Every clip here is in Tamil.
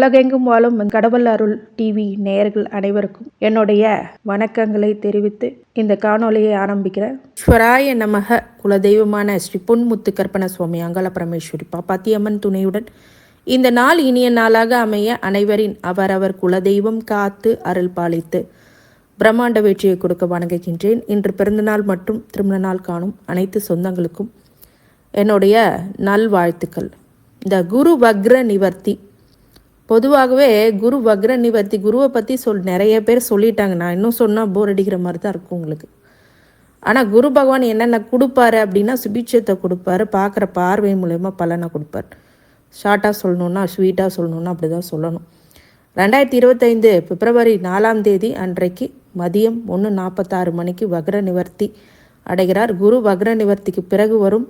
உலகெங்கும் வாழும் கடவுள் அருள் டிவி நேயர்கள் அனைவருக்கும் என்னுடைய வணக்கங்களை தெரிவித்து இந்த காணொளியை ஆரம்பிக்கிறேன் ஸ்வராய நமக குலதெய்வமான ஸ்ரீ பொன்முத்து கற்பன சுவாமி அங்கல பரமேஸ்வரி பாப்பாத்தியம்மன் துணையுடன் இந்த நாள் இனிய நாளாக அமைய அனைவரின் அவரவர் குலதெய்வம் காத்து அருள் பாலித்து பிரம்மாண்ட வெற்றியை கொடுக்க வணங்குகின்றேன். இன்று பிறந்தநாள் மற்றும் திருமண நாள் காணும் அனைத்து சொந்தங்களுக்கும் என்னுடைய நல்வாழ்த்துக்கள். இந்த குரு வக்ர நிவர்த்தி பொதுவாகவே குரு வக்ர நிவர்த்தி குருவை பற்றி சொல் நிறைய பேர் சொல்லிட்டாங்க. நான் இன்னும் சொன்னால் போர் அடிக்கிற மாதிரி தான் இருக்கும் உங்களுக்கு. ஆனால் குரு பகவான் என்னென்ன கொடுப்பாரு அப்படின்னா சுபிட்சத்தை கொடுப்பாரு. பார்க்குற பார்வை மூலயமா பலனை கொடுப்பார். ஷார்ட்டாக சொல்லணுன்னா ஸ்வீட்டாக சொல்லணுன்னா அப்படி தான் சொல்லணும். ரெண்டாயிரத்தி இருபத்தைந்து பிப்ரவரி நாலாம் தேதி அன்றைக்கு மதியம் ஒன்று நாற்பத்தாறு மணிக்கு வக்ர நிவர்த்தி அடைகிறார். குரு வக்ர நிவர்த்திக்கு பிறகு வரும்.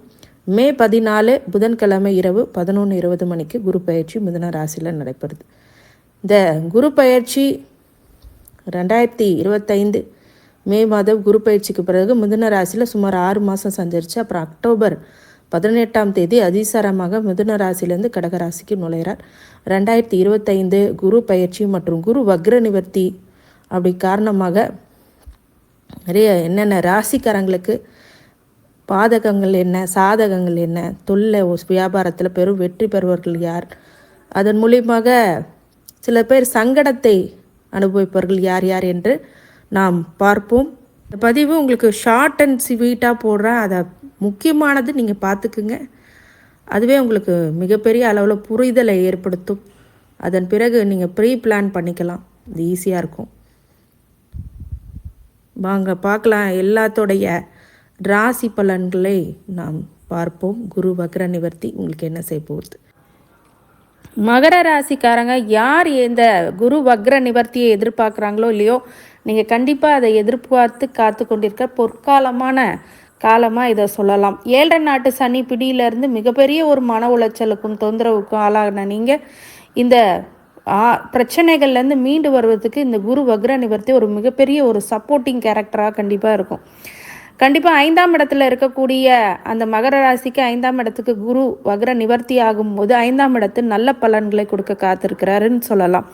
மே பதினாலு புதன்கிழமை இரவு பதினொன்று இருபது மணிக்கு குரு பயிற்சி மிதுன ராசியில் நடைபெறுது. இந்த குரு பயிற்சி ரெண்டாயிரத்தி இருபத்தைந்து மே மாதம் குரு பயிற்சிக்கு பிறகு மிதுன ராசியில் சுமார் ஆறு மாதம் சஞ்சரித்து அப்புறம் அக்டோபர் பதினெட்டாம் தேதி அதிசாரமாக மிதுன ராசியிலேருந்து கடகராசிக்கு நுழைகிறார் ரெண்டாயிரத்தி இருபத்தைந்து குரு பயிற்சி மற்றும் குரு வக்ர நிவர்த்தி அப்படி காரணமாக நிறைய என்னென்ன ராசிக்காரங்களுக்கு பாதகங்கள் என்ன சாதகங்கள் என்ன? தொல்லை வியாபாரத்தில் பெரும் வெற்றி பெறுவர்கள் யார்? அதன் மூலியமாக சில பேர் சங்கடத்தை அனுபவிப்பவர்கள் யார் யார் என்று நாம் பார்ப்போம். இந்த பதிவு உங்களுக்கு ஷார்ட் அண்ட் ஸ்வீட்டாக போடுறேன். அதை முக்கியமானது நீங்கள் பார்த்துக்குங்க. அதுவே உங்களுக்கு மிகப்பெரிய அளவில் புரிதலை ஏற்படுத்தும். அதன் பிறகு நீங்கள் ப்ரீ பிளான் பண்ணிக்கலாம். இது ஈஸியாக இருக்கும். வாங்க பார்க்கலாம். எல்லாத்தோடைய ராசி பலன்களை நாம் பார்ப்போம். குரு வக்ர நிவர்த்தி உங்களுக்கு என்ன செய்ய போகுது? மகர ராசிக்காரங்க யார் இந்த குரு வக்ர நிவர்த்தியை எதிர்பார்க்குறாங்களோ இல்லையோ நீங்கள் கண்டிப்பாக அதை எதிர்பார்த்து காத்து கொண்டிருக்க பொற்காலமான காலமாக இதை சொல்லலாம். ஏழரை நாட்டு சனி பிடியிலேருந்து மிகப்பெரிய ஒரு மன உளைச்சலுக்கும் தொந்தரவுக்கும் ஆளாகின நீங்கள் இந்த பிரச்சனைகள்லேருந்து மீண்டு வருவதற்கு இந்த குரு வக்ர நிவர்த்தி ஒரு மிகப்பெரிய ஒரு சப்போர்ட்டிங் கேரக்டராக கண்டிப்பாக இருக்கும். கண்டிப்பாக ஐந்தாம் இடத்துல இருக்கக்கூடிய அந்த மகர ராசிக்கு ஐந்தாம் இடத்துக்கு குரு வக்ர நிவர்த்தி ஆகும்போது ஐந்தாம் இடத்து நல்ல பலன்களை கொடுக்க காத்திருக்கிறாருன்னு சொல்லலாம்.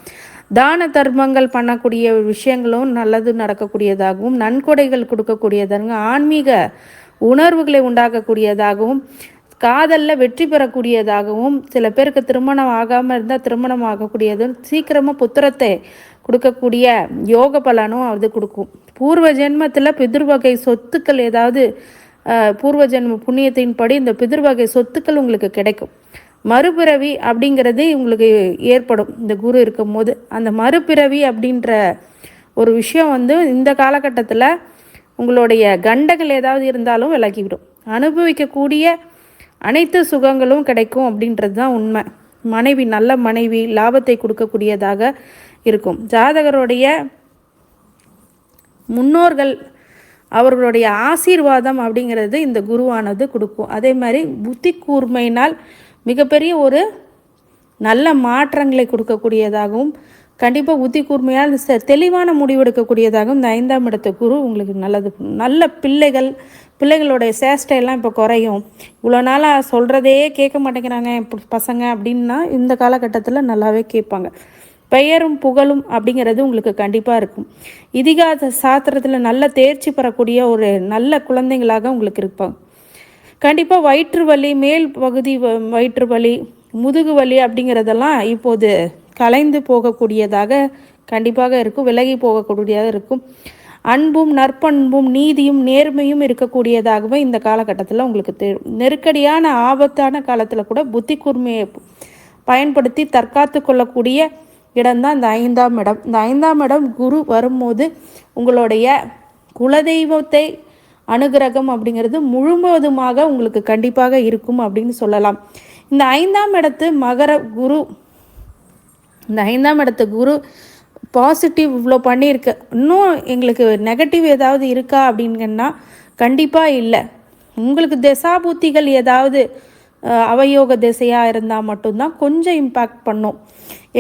தான தர்மங்கள் பண்ணக்கூடிய விஷயங்களும் நல்லது நடக்கக்கூடியதாகவும் நன்கொடைகள் கொடுக்கக்கூடியதாகவும் ஆன்மீக உணர்வுகளை உண்டாக்கக்கூடியதாகவும் காதலில் வெற்றி பெறக்கூடியதாகவும் சில பேருக்கு திருமணம் ஆகாமல் இருந்தால் திருமணம் ஆகக்கூடியதும் சீக்கிரமாக புத்திரத்தை கொடுக்கக்கூடிய யோக பலனும் அது கொடுக்கும். பூர்வ ஜென்மத்தில் பிதிர்வகை சொத்துக்கள் ஏதாவது பூர்வ ஜென்ம புண்ணியத்தின்படி இந்த பிதிர்வகை சொத்துக்கள் உங்களுக்கு கிடைக்கும். மறுபிறவி அப்படிங்கிறது உங்களுக்கு ஏற்படும். இந்த குரு இருக்கும் போது அந்த மறுபிறவி அப்படின்ற ஒரு விஷயம் வந்து இந்த காலகட்டத்தில் உங்களுடைய கண்டங்கள் ஏதாவது இருந்தாலும் விலகிவிடும். அனுபவிக்கக்கூடிய அனைத்து சுகங்களும் கிடைக்கும் அப்படின்றது தான் உண்மை. மனைவி நல்ல மனைவி லாபத்தை கொடுக்கக்கூடியதாக இருக்கும். ஜாதகருடைய முன்னோர்கள் அவர்களுடைய ஆசீர்வாதம் அப்படிங்கிறது இந்த குருவானது கொடுக்கும். அதே மாதிரி புத்தி கூர்மையினால் மிகப்பெரிய ஒரு நல்ல மாற்றங்களை கொடுக்கக்கூடியதாகவும் கண்டிப்பாக புத்தி கூர்மையால் தெளிவான முடிவெடுக்கக்கூடியதாகவும் இந்த ஐந்தாம் இடத்த குரு உங்களுக்கு நல்லது நல்ல பிள்ளைகள் பிள்ளைகளுடைய சேஷ்டையெல்லாம் இப்போ குறையும். இவ்வளோ நாளாக சொல்கிறதே கேட்க மாட்டேங்கிறாங்க பசங்க அப்படின்னா இந்த காலகட்டத்தில் நல்லாவே கேட்பாங்க. பெயரும் புகழும் அப்படிங்கிறது உங்களுக்கு கண்டிப்பாக இருக்கும். இதிகாச சாத்திரத்தில் நல்ல தேர்ச்சி பெறக்கூடிய ஒரு நல்ல குழந்தைங்களாக உங்களுக்கு இருப்பாங்க. கண்டிப்பாக வயிற்று வலி மேல் பகுதி வயிற்று வலி முதுகு வலி அப்படிங்கிறதெல்லாம் இப்போது கலைந்து போகக்கூடியதாக கண்டிப்பாக இருக்கும் விலகி போகக்கூடியதாக இருக்கும். அன்பும் நற்பண்பும் நீதியும் நேர்மையும் இருக்கக்கூடியதாகவே இந்த காலகட்டத்தில் உங்களுக்கு தெ நெருக்கடியான ஆபத்தான காலத்தில் கூட புத்தி கூர்மையை பயன்படுத்தி தற்காத்து கொள்ளக்கூடிய இடம்தான் இந்த ஐந்தாம் இடம். இந்த ஐந்தாம் இடம் குரு வரும்போது உங்களுடைய குலதெய்வத்தை அனுகிரகம் அப்படிங்கிறது முழுவதுமாக உங்களுக்கு கண்டிப்பாக இருக்கும் அப்படின்னு சொல்லலாம். இந்த ஐந்தாம் இடத்து மகர குரு இந்த ஐந்தாம் இடத்து குரு பாசிட்டிவ் இவ்வளோ பண்ணியிருக்கு. இன்னும் எங்களுக்கு நெகட்டிவ் ஏதாவது இருக்கா அப்படிங்கன்னா கண்டிப்பாக இல்லை. உங்களுக்கு திசாபூத்திகள் ஏதாவது அவயோக திசையாக இருந்தால் மட்டும்தான் கொஞ்சம் இம்பேக்ட் பண்ணும்.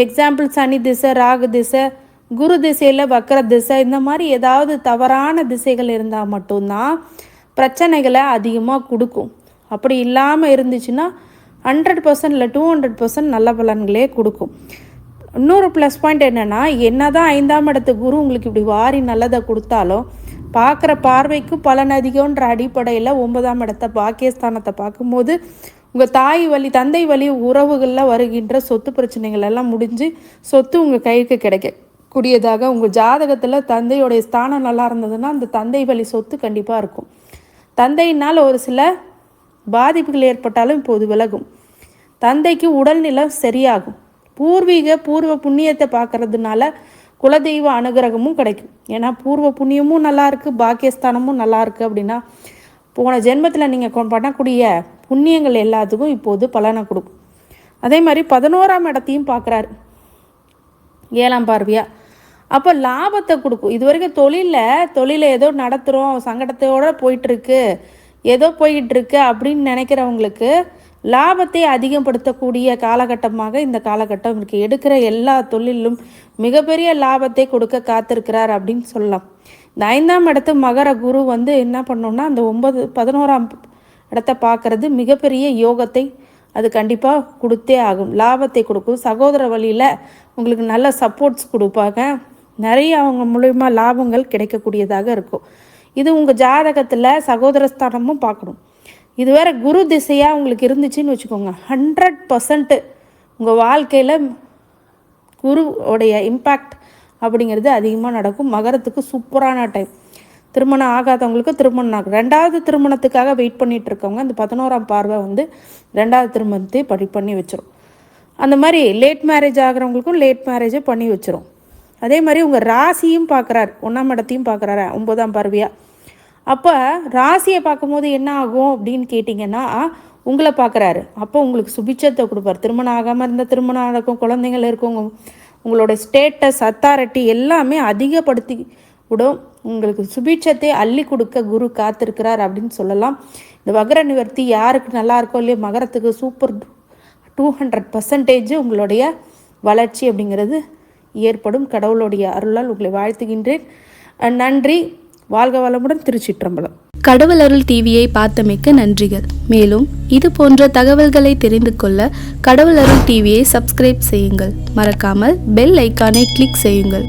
எக்ஸாம்பிள் சனி திசை ராகு திசை குரு திசையில் வக்கர திசை இந்த மாதிரி ஏதாவது தவறான திசைகள் இருந்தால் மட்டும்தான் பிரச்சனைகளை அதிகமாக கொடுக்கும். அப்படி இல்லாமல் இருந்துச்சுன்னா ஹண்ட்ரட் பர்சன்ட் இல்லை டூ ஹண்ட்ரட் பர்சன்ட் நல்ல பலன்களே கொடுக்கும். இன்னொரு ப்ளஸ் பாயிண்ட் என்னென்னா என்ன தான் ஐந்தாம் இடத்து குரு உங்களுக்கு இப்படி வாரி நல்லதை கொடுத்தாலும் பார்க்குற பார்வைக்கு பலன் அதிகம்ன்ற அடிப்படையில் ஒன்பதாம் இடத்த பாக்கியஸ்தானத்தை பார்க்கும்போது உங்கள் தாய் வழி தந்தை வழி உறவுகளில் வருகின்ற சொத்து பிரச்சனைகள் எல்லாம் முடிஞ்சு சொத்து உங்கள் கைக்கு கிடைக்க கூடியதாக உங்கள் ஜாதகத்தில் தந்தையோடைய ஸ்தானம் நல்லா இருந்ததுன்னா அந்த தந்தை வழி சொத்து கண்டிப்பாக இருக்கும். தந்தையினால் ஒரு சில பாதிப்புகள் ஏற்பட்டாலும் இப்போது விலகும். தந்தைக்கு உடல்நிலம் சரியாகும். பூர்வீக பூர்வ புண்ணியத்தை பார்க்கறதுனால குலதெய்வ அனுகிரகமும் கிடைக்கும். ஏன்னா பூர்வ புண்ணியமும் நல்லா இருக்கு பாக்கியஸ்தானமும் நல்லா இருக்கு அப்படின்னா போன ஜென்மத்தில் நீங்கள் பண்ணக்கூடிய புண்ணியங்கள் எல்லாத்துக்கும் இப்போது பலனை கொடுக்கும். அதே மாதிரி பதினோராம் இடத்தையும் பார்க்குறாரு. ஏழாம் பார்வையா. அப்போ லாபத்தை கொடுக்கும். இது வரைக்கும் தொழிலில் தொழிலை ஏதோ நடத்துகிறோம் சங்கடத்தோடு போயிட்டுருக்கு ஏதோ போயிட்டுருக்கு அப்படின்னு நினைக்கிறவங்களுக்கு லாபத்தை அதிகப்படுத்தக்கூடிய காலகட்டமாக இந்த காலகட்டம் இருக்குது எடுக்கிற எல்லா தொழிலும் மிகப்பெரிய லாபத்தை கொடுக்க காத்திருக்கிறார் அப்படின்னு சொல்லலாம். இந்த ஐந்தாம் இடத்து மகர குரு வந்து என்ன பண்ணோன்னா அந்த ஒன்பது பதினோராம் இடத்த பார்க்கறது மிகப்பெரிய யோகத்தை அது கண்டிப்பாக கொடுத்தே ஆகும். லாபத்தை கொடுக்கும். சகோதர வழியில் உங்களுக்கு நல்ல சப்போர்ட்ஸ் கொடுப்பாங்க. நிறைய அவங்க மூலயமா லாபங்கள் கிடைக்கக்கூடியதாக இருக்கும். இது உங்கள் ஜாதகத்தில் சகோதரஸ்தானமும் பார்க்கணும். இது வேற குரு திசையாக உங்களுக்கு இருந்துச்சுன்னு வச்சுக்கோங்க. ஹண்ட்ரட் பர்சன்ட்டு உங்கள் வாழ்க்கையில் குருவோடைய இம்பேக்ட் அப்படிங்கிறது அதிகமாக நடக்கும். மகரத்துக்கு சூப்பரான டைம் திருமணம் ஆகாதவங்களுக்கு திருமணம் ஆகும். ரெண்டாவது திருமணத்துக்காக வெயிட் பண்ணிட்டு இருக்கவங்க அந்த பதினோராம் பார்வை வந்து ரெண்டாவது திருமணத்தை படி பண்ணி வச்சிரும். அந்த மாதிரி லேட் மேரேஜ் ஆகிறவங்களுக்கும் லேட் மேரேஜை பண்ணி வச்சிரும். அதே மாதிரி உங்கள் ராசியும் பார்க்குறாரு ஒன்றாம் இடத்தையும் பார்க்குறாரு ஒன்பதாம் பார்வையாக அப்போ ராசியை பார்க்கும்போது என்ன ஆகும் அப்படின்னு கேட்டிங்கன்னா உங்களை பார்க்குறாரு அப்போ உங்களுக்கு சுபிச்சத்தை கொடுப்பார். திருமணம் ஆகாமல் இருந்தால் திருமணம் நடக்கும் குழந்தைங்கள் இருக்கும் உங்களோட ஸ்டேட்டஸ் அத்தாரிட்டி எல்லாமே அதிகப்படுத்தி விடும். உங்களுக்கு சுபீட்சத்தை அள்ளி கொடுக்க குரு காத்திருக்கிறார் அப்படின்னு சொல்லலாம். இந்த வகர நிவர்த்தி யாருக்கு நல்லா இருக்கோ இல்லையோ மகரத்துக்கு சூப்பர் டூ ஹண்ட்ரட் பர்சன்டேஜ் உங்களுடைய வளர்ச்சி அப்படிங்கிறது ஏற்படும். கடவுளுடைய அருளால் உங்களை வாழ்த்துகின்றேன். நன்றி. வாழ்க வளமுடன் திருச்சிற்றம்பலம். கடவுள் அருள் டிவியை பார்த்தமைக்க நன்றிகள். மேலும் இது போன்ற தகவல்களை தெரிந்து கொள்ள கடவுள் அருள் டிவியை சப்ஸ்கிரைப் செய்யுங்கள். மறக்காமல் பெல் ஐக்கானை கிளிக் செய்யுங்கள்.